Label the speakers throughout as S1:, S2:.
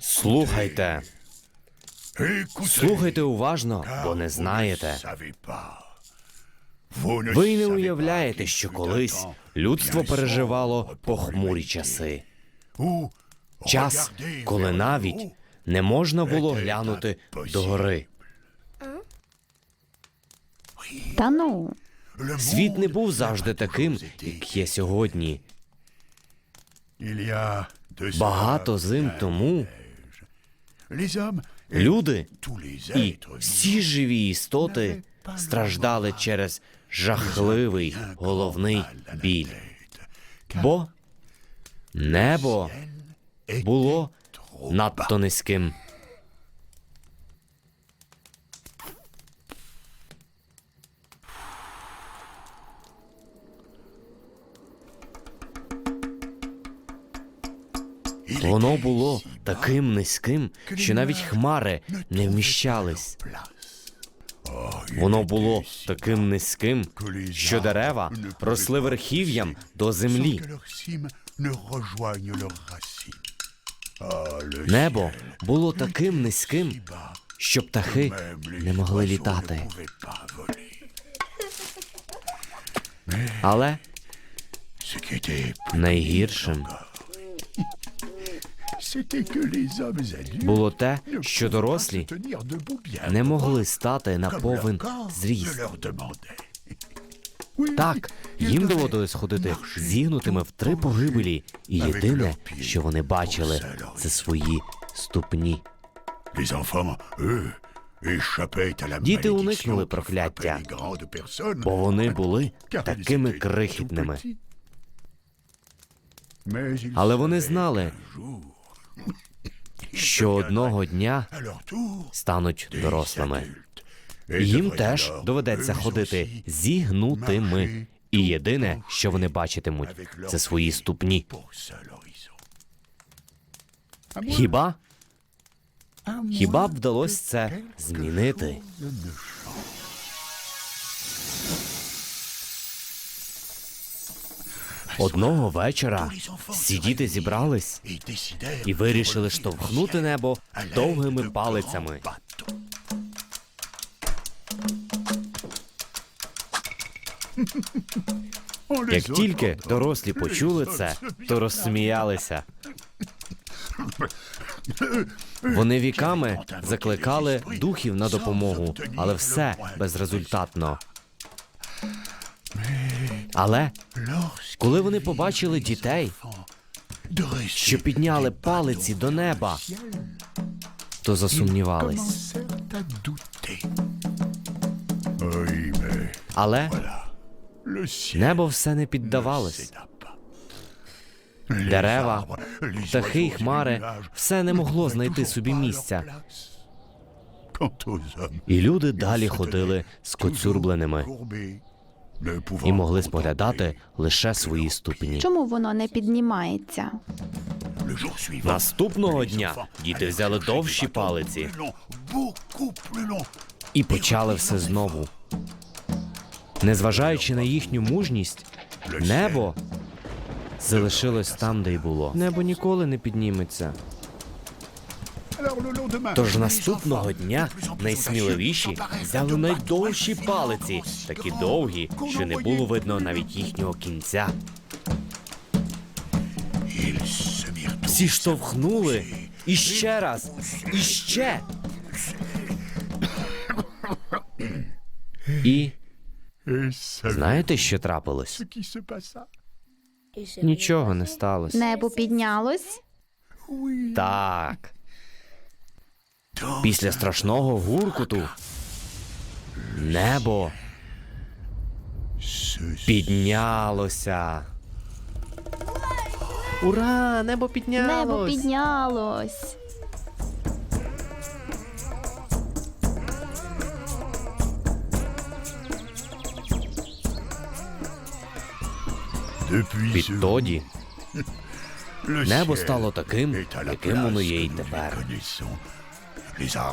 S1: Слухайте, слухайте уважно, бо не знаєте. Ви й не уявляєте, що колись людство переживало похмурі часи. Час, коли навіть не можна було глянути догори.
S2: Та ну,
S1: Світ не був завжди таким, як є сьогодні. Багато зим тому люди і всі живі істоти страждали через жахливий головний біль. Бо небо було надто низьким. Воно було таким низьким, що навіть хмари не вміщались. Воно було таким низьким, що дерева росли верхів'ям до землі. Небо було таким низьким, що птахи не могли літати. Але найгіршим було те, що дорослі не могли стати на повен зріст. Так, їм доводилось ходити зігнутими в три погибелі, і єдине, що вони бачили, це свої ступні.
S3: Діти уникнули прокляття,
S1: Бо вони були такими крихітними. Але вони знали, що одного дня стануть дорослими. Їм теж доведеться ходити зігнутими. І єдине, що вони бачитимуть, це свої ступні. Хіба? Хіба б вдалося це змінити? Одного вечора всі діти зібрались і вирішили штовхнути небо довгими палицями. Як тільки дорослі почули це, то розсміялися. Вони віками закликали духів на допомогу, але все безрезультатно. Але коли вони побачили дітей, що підняли палиці до неба, то засумнівались. Але небо все не піддавалось. Дерева, птахи й хмари все не могло знайти собі місця. І люди далі ходили скоцюрбленими і могли споглядати лише свої ступні.
S2: чому воно не піднімається?
S1: Наступного дня діти взяли довші палиці і почали все знову. Незважаючи на їхню мужність, небо залишилось там, де й було. Небо ніколи не підніметься. Тож наступного дня найсміливіші взяли найдовші палиці, такі довгі, що не було видно навіть їхнього кінця. Всі штовхнули і ще раз, і ще. І знаєте, що трапилось? Нічого не сталося.
S2: Небо піднялось?
S1: Так. Після страшного гуркуту небо піднялося. Ура! Небо піднялось!
S2: Небо піднялось.
S1: Відтоді небо стало таким, яким воно є й тепер.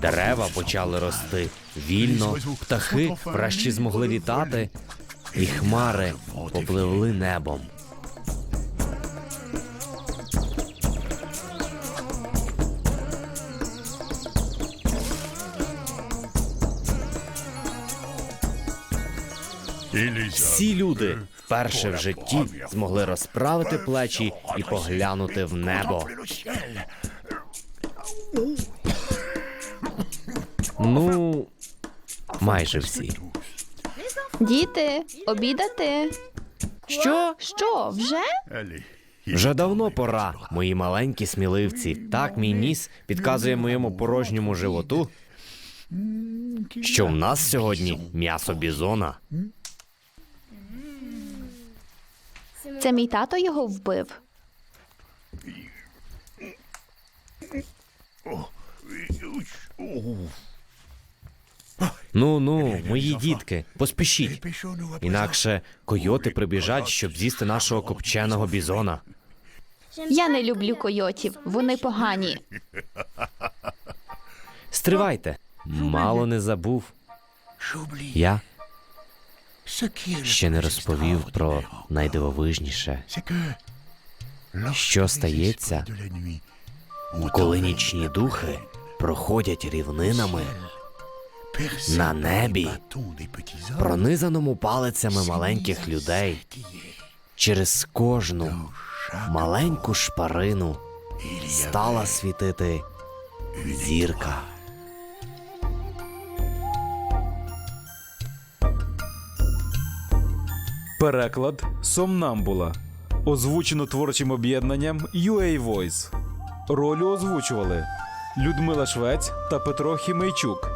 S1: Дерева почали рости вільно, птахи врешті змогли літати, і хмари попливли небом. Всі люди вперше в житті змогли розправити плечі і поглянути в небо. Ну, майже всі.
S2: Діти, обідати.
S1: Що?
S2: Що, вже?
S1: Вже давно пора, мої маленькі сміливці. Так мій ніс підказує моєму порожньому животу, що в нас сьогодні м'ясо бізона.
S2: Це мій тато його вбив.
S1: Ну ну, мої дітки, поспішіть. Інакше койоти прибіжать, щоб з'їсти нашого копченого бізона.
S2: Я не люблю койотів, вони погані.
S1: Стривайте. Мало не забув. Я ще не розповів про найдивовижніше, що стається, коли нічні духи проходять рівнинами на небі, пронизаному палицями маленьких людей. Через кожну маленьку шпарину стала світити зірка.
S4: Переклад Сомнамбула. Озвучено творчим об'єднанням UA Voice. Ролі озвучували Людмила Швець та Петро Хімейчук.